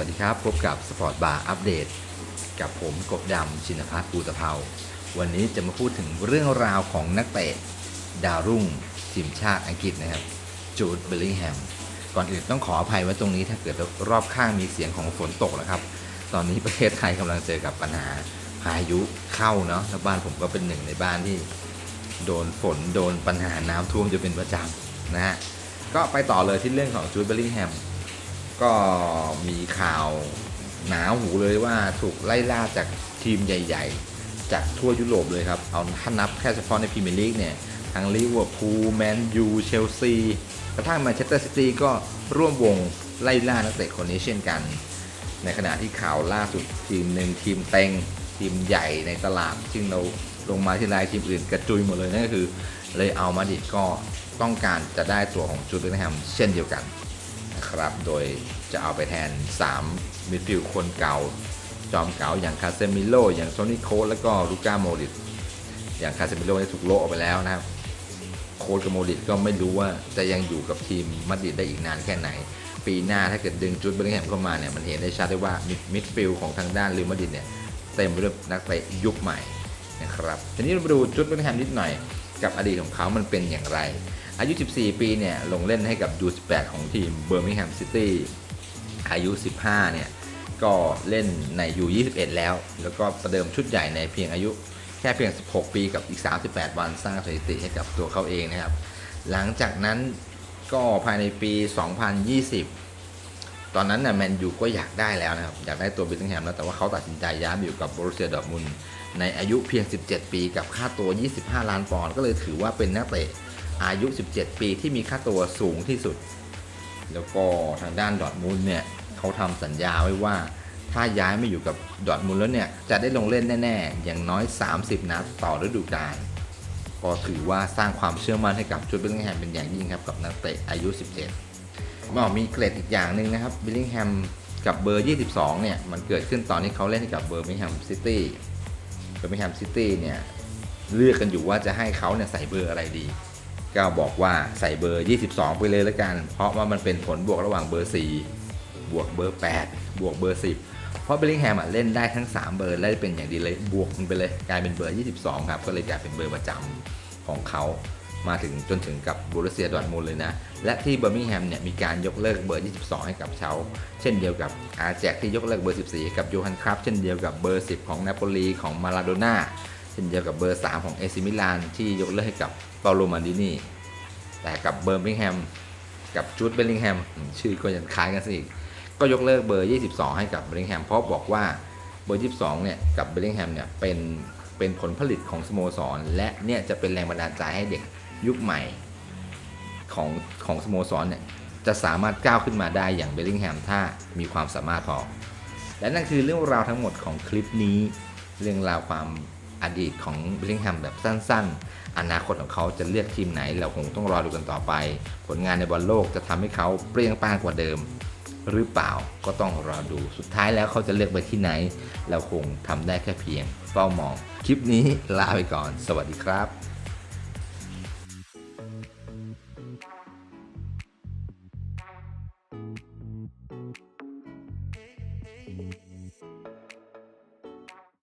วัสดีครับ พบกับสปอร์ตบาร์อัปเดต กับผมกบดำชินภัทรปูตะเภาวันนี้จะมาพูดถึงเรื่องราวของนักเตะดาวรุ่งทีมชาติอังกฤษนะครับ จูดเบลลิงแฮม ก่อนอื่นต้องขออภัยไว้ตรงนี้ถ้าเกิดรอบข้างมีเสียงของฝนตกนะครับ ตอนนี้ประเทศไทยกำลังเจอกับปัญหาพายุเข้าเนาะแล้วบ้านผมก็เป็นหนึ่งในบ้านที่โดนฝนโดนปัญหาน้ำท่วมจะเป็นประจำนะฮะก็ไปต่อเลยที่เรื่องของจูดเบลลิงแฮม ก็มีข่าวหนาหูเลยว่าถูกไล่ล่าจากทีมใหญ่ ๆ จากทั่วยุโรปเลยครับ เอาถ้านับแค่เฉพาะในพรีเมียร์ลีกเนี่ยทั้งลิเวอร์พูลแมนยูเชลซีกระทั่งแมนเชสเตอร์ซิตี้ก็ร่วมวงไล่ล่านักเตะคนนี้เช่นกัน ในขณะที่ข่าวล่าสุดทีมหนึ่งทีมเต็งทีมใหญ่ในตลาดซึ่งเราลงมาที่รายทีมอื่นกระจุยหมดเลยนั่นก็คือเลยเอามาดิก็ต้องการจะได้ตัวของจูดเบลลิงแฮมเช่นเดียวกัน นะครับ โดยจะเอาไปแทน 3 มิดฟิลด์คนเก่า จอมเก่าอย่างคาเซมิโลอย่างโซนิโคแล้วก็ลูก้าโมริตอย่างคาเซมิโลได้ถูกโลออกไปแล้วนะครับ โค้ชกับโมริตก็ไม่รู้ว่าจะยังอยู่กับทีมมาดริดได้อีกนานแค่ไหน ปีหน้าถ้าเกิดดึงจุดเบลลิงแฮมเข้ามาเนี่ยมันเห็นได้ชัดได้ว่ามิดมิดฟิลด์ของทางด้านลิมาดริดเนี่ยเต็มไปด้วยนักเตะยุคใหม่นะครับทีนี้เรามาดูจุดเบลลิงแฮมนิดหน่อยกับอดีตของเขามันเป็นอย่างไร อายุ 14 ปีเนี่ยลงเล่นให้กับ U18 ของทีมเบอร์มิงแฮมซิตี้อายุ 15 เนี่ยก็เล่นใน U21 แล้ว แล้วก็ประเดิมชุดใหญ่ในเพียงอายุแค่เพียง 16 ปีกับอีก 38 วันสร้างสถิติให้กับตัวเขาเองนะครับ หลังจากนั้นก็ภายในปี 2020 ตอนนั้นน่ะแมนยูก็อยากได้แล้วนะครับ อยากได้ตัวเบลลิงแฮมแล้วแต่ว่าเขาตัดสินใจย้ายอยู่กับบรูเซียดอร์มุนในอายุเพียง 17 ปีกับค่าตัว 25 ล้านปอนด์ก็เลยถือว่าเป็นนักเตะ อายุ 17 ปีที่มีค่าตัวสูงที่สุด แล้วก็ทางด้านดอทมุนเนี่ยเขาทำสัญญาไว้ว่า ถ้าย้ายมาอยู่กับดอทมุนแล้วเนี่ย จะได้ลงเล่นแน่ๆ อย่างน้อย 30 นัดต่อฤดูกาลก็ถือว่าสร้างความเชื่อมั่นให้กับชุดเบลลิงแฮมเป็นอย่างยิ่งครับกับนักเตะอายุ 17บอกมีเกรดอีกอย่างหนึ่งนะครับเบลลิงแฮมกับเบอร์ 22 เนี่ย มันเกิดขึ้นตอนที่เขาเล่นกับเบอร์มิงแฮมซิตี้ เบอร์มิงแฮมซิตี้เนี่ย เลือกกันอยู่ว่าจะให้เขาเนี่ยใส่เบอร์อะไรดี ก็บอกว่าใส่เบอร์ 22 ไปเลยแล้วกัน เพราะว่ามันเป็นผลบวกระหว่างเบอร์ 4 บวกเบอร์ 8 บวกเบอร์ 10 เพราะเบลลิงแฮมเล่นได้ทั้ง 3 เบอร์และเป็นอย่างดีเลยบวกมันไปเลยกลายเป็นเบอร์ 22 ครับ ก็เลยกลายเป็นเบอร์ประจำของเขามาถึงจนถึงกับบูรเซียดอทมุนด์เลยนะ และที่เบอร์มิงแฮมเนี่ยมีการยกเลิกเบอร์ 22 ให้กับเขาเช่นเดียวกับอาแจกที่ยกเลิกเบอร์ 14 กับโยฮันครับ เช่นเดียวกับเบอร์ 10 ของนาโปลีของมาลาโดน่า ช่นเดียวกับเบอร์ 3 ของเอซิมิลานที่ยกเลิกให้กับเปาโลมาดินีแต่กับเบอร์มิงแฮมกับจูดเบลลิงแฮมชื่อก็ยังคล้ายกันซะอีก ก็ยกเลิกเบอร์ 22 ให้กับเบลลิงแฮมเพราะบอกว่าเบอร์ 22 เนี่ยกับเบลลิงแฮมเนี่ยเป็นเป็นผลผลิตของสโมสร และเนี่ยจะเป็นแรงบันดาลใจให้เด็กยุคใหม่ของของสโมสรเนี่ยจะสามารถก้าวขึ้นมาได้อย่างเบลลิงแฮมถ้ามีความสามารถพอ และนั่นคือเรื่องราวทั้งหมดของคลิปนี้ เรื่องราวความ อดีตของเบลลิงแฮมแบบสั้น ๆ อนาคตของเขาจะเลือกทีมไหน เราคงต้องรอดูกันต่อไป ผลงานในบอลโลกจะทำให้เขาเปรี้ยงป้างกว่าเดิม หรือเปล่าก็ต้องรอดูสุดท้ายแล้วเขาจะเลือกไปที่ไหน เราคงทำได้แค่เพียงเฝ้ามอง คลิปนี้ลาไปก่อน สวัสดีครับ